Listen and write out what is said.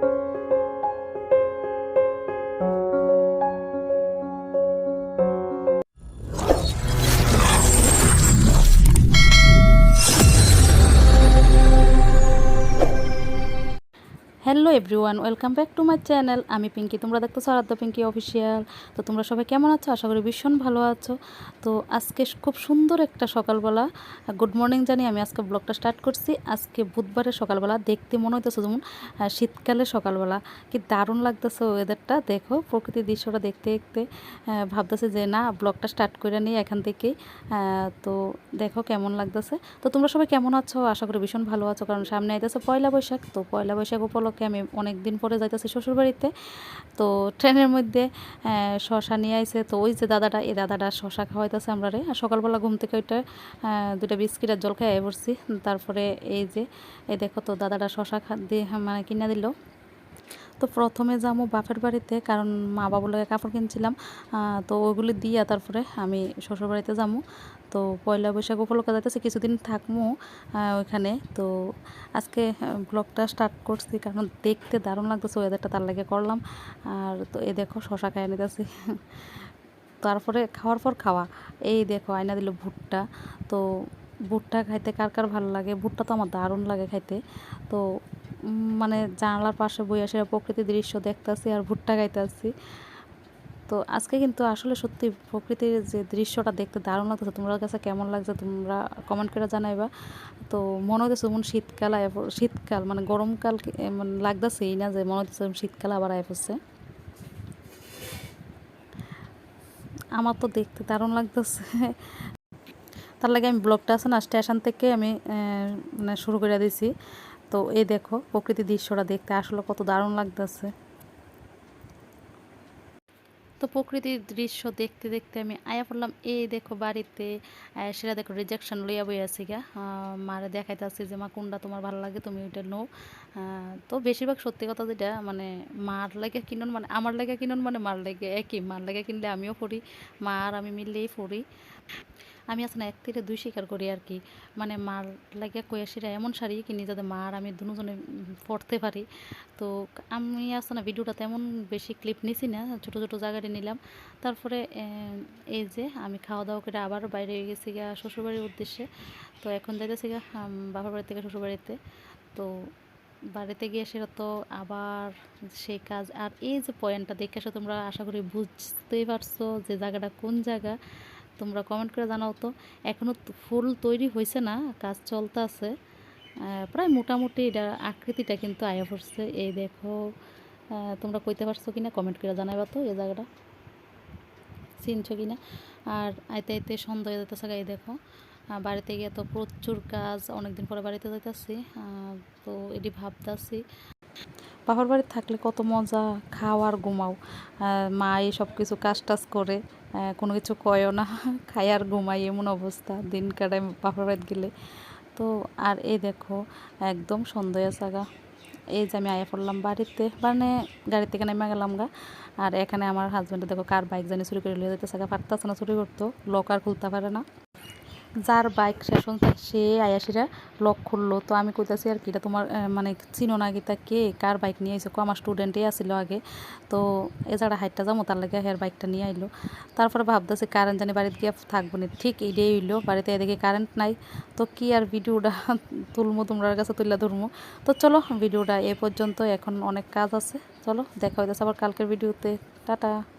Thank you. Hello everyone, welcome back to my channel. আমি পিঙ্কি, তোমরা দেখতো আরাধ্য পিঙ্কি অফিসিয়াল। তো তোমরা সবাই কেমন আছো? আশা করি ভীষণ ভালো আছো। তো আজকে খুব সুন্দর একটা সকালবেলা গুড মর্নিং জানি, আমি আজকে ব্লগটা স্টার্ট করছি। আজকে বুধবারের সকালবেলা, দেখতে মনে হইতেছে যেমন শীতকালে সকালবেলা। কি দারুণ লাগতেছে ওয়েদারটা দেখো, প্রকৃতির দৃশ্যটা দেখতে দেখতে ভাবতেছে যে না ব্লগটা স্টার্ট করে নিই এখান থেকেই। তো দেখো কেমন লাগতেছে। তো তোমরা সবাই কেমন আছো? আশা করি ভীষণ ভালো আছো, কারণ সামনে আইতেছে পয়লা বৈশাখ। তো পয়লা বৈশাখ উপলক্ষে আমি অনেক দিন পরে যাইতেছি শ্বশুরবাড়িতে। তো ট্রেনের মধ্যে শশা নিয়ে আইছে। তো ওই যে দাদাটা, এই দাদাটা শশা খাওয়াইতেছে আমরা রে আর সকালবেলা ঘুম থেকে ওইটা দুটা বিস্কিট আর জল খাইয়ে পড়ছি। তারপরে এই যে, এই দেখো তো দাদাটা শশা খা দিয়ে মানে কিনে দিল। তো প্রথমে যাব বাপের বাড়িতে, কারণ মা বাবুর লাগে কাপড় কিনছিলাম। তো ওইগুলি দিয়া তারপরে আমি শ্বশুর বাড়িতে যাব। তো পয়লা বৈশাখ উপলক্ষে যাইতেছে, কিছুদিন থাকব ওইখানে। তো আজকে ব্লগটা স্টার্ট করছি, কারণ দেখতে দারুণ লাগতেছে ওয়েদারটা তার লাগে করলাম। আর তো এই দেখো শশা খাইয়ে নিতেছি। তারপরে খাওয়ার পর খাওয়া। এই দেখো আয়না দিল ভুট্টা। তো ভুট্টা খাইতে কার কার ভালো লাগে? ভুট্টা তো আমার দারুণ লাগে খাইতে। তো মানে জানালার পাশে বই আসে প্রকৃতির দৃশ্য দেখতেছি আর ভুট্টা খাইতেছি তো আজকে কিন্তু আসলে সত্যি প্রকৃতির যে দৃশ্যটা দেখতে দারুণ লাগতেছে। তোমার কাছে কেমন লাগছে তোমরা কমেন্ট করে জানাইবা। তো মনে হইতেছে যেমন শীতকাল শীতকাল মানে গরমকাল মানে লাগতেছেই না যে মনে হইতেছে শীতকাল আবার আয় পড়ছে। আমার তো দেখতে দারুণ লাগতেছে। তার লাগে আমি ব্লগটা আছে না, স্টেশন থেকে আমি মানে শুরু করে দিয়েছি তো এই দেখো প্রকৃতির দৃশ্যটা দেখতে আসলে কত দারুণ লাগতেছে। তো প্রকৃতির দৃশ্য দেখতে দেখতে আমি আয়া পড়লাম, এই দেখো বাড়িতে সেটা দেখো রিজেকশন লইয়া বই আছি গা। মারে দেখাইতেছি যে, মা, কোনটা তোমার ভালো লাগে তুমি ওইটা নো তো বেশিরভাগ সত্যি কথা যেটা মানে মার লাগে কিনুন মানে আমার লাগে কিনুন মানে মার লাগে একই, মার লাগে কিনলে আমিও পড়ি, মা আর আমি মিললেই পড়ি। আমি না এক থেকে দুই স্বীকার করি আর কি মানে মার লাগিয়া কয়াসিরা এমন শাড়ি কিনি যাতে মা আর আমি দুজনে পরতে পারি। তো আমি আছে না ভিডিওটা তেমন বেশি ক্লিপ নিছি না, ছোটো ছোটো জায়গাটা নিলাম। তারপরে এই যে আমি খাওয়া দাওয়া করে আবার বাইরে গেছি গা শ্বশুরবাড়ির উদ্দেশ্যে। তো এখন যাইতেছি গা বাবার বাড়ি থেকে শ্বশুরবাড়িতে। তো বাড়িতে গিয়ে সেটা তো আবার সেই কাজ। আর এই যে পয়েন্টটা দেখে তোমরা আশা করি বুঝতেই পারছ যে জায়গাটা কোন জায়গা। তোমরা কমেন্ট করে জানাও তো। এখনও ফুল তৈরি হয়েছে না, কাজ চলতে আছে। প্রায় মোটামুটি এটা আকৃতিটা কিন্তু আয়া পড়ছে। এই দেখো তোমরা কইতে পারছ কিনা কমেন্ট করে জানাইবা তো এই জায়গাটা। চিনছো কিনা? আর আইতে আইতে সন্ধ্যা হয়ে যেতেছে এই দেখো। বাড়িতে গিয়ে তো প্রচুর কাজ, অনেকদিন পরে বাড়িতে যাইতেছি। তো এটি ভাবতেছি বাবার বাড়ি থাকলে কত মজা, খাও আর ঘুমাও। মা এই সব কিছু কাজ টাজ করে কোনো কিছু কয়ও না খাই আর ঘুমাই এমন অবস্থা দিন কাটায় বাবার বাড়ি গেলে। তো আর এই দেখো, একদম সন্ধ্যা জায়গা এই যে আমি আয়া পড়লাম বাড়িতে মানে গাড়ি থেকে নেমে গেলাম গা। আর এখানে আমার হাজব্যান্ডে দেখো, কার বাইক জানি চুরি করে লিয়ে যেতেছে গা, পারতাছে না চুরি করতো লক আর খুলতে পারে না। যার বাইক হচ্ছে সে আয়াসিরা লক খুললো। তো আমি কইতাছি আর কি, এটা তোমার মানে চিনো না গীতা কে, কার বাইক নিয়ে আইসো আমার স্টুডেন্টই আসিল আগে। তো এ যারা হাইটটা যাব, তার লাগে হেয়ার বাইকটা নিয়ে আইলো। তারপরে ভাবতেছি কারেন্ট জানি বাড়িতে গিয়ে থাকব না। ঠিক এইটাই হইল, বাড়িতে এদিকে কারেন্ট নাই। তো কি আর ভিডিওটা তুলমো তোমরা কাছে তুললে ধরমো। তো চলো, ভিডিওটা এ পর্যন্ত, এখন অনেক কাজ আছে। চলো, দেখা হইতেছে আবার কালকের ভিডিওতে। টাটা।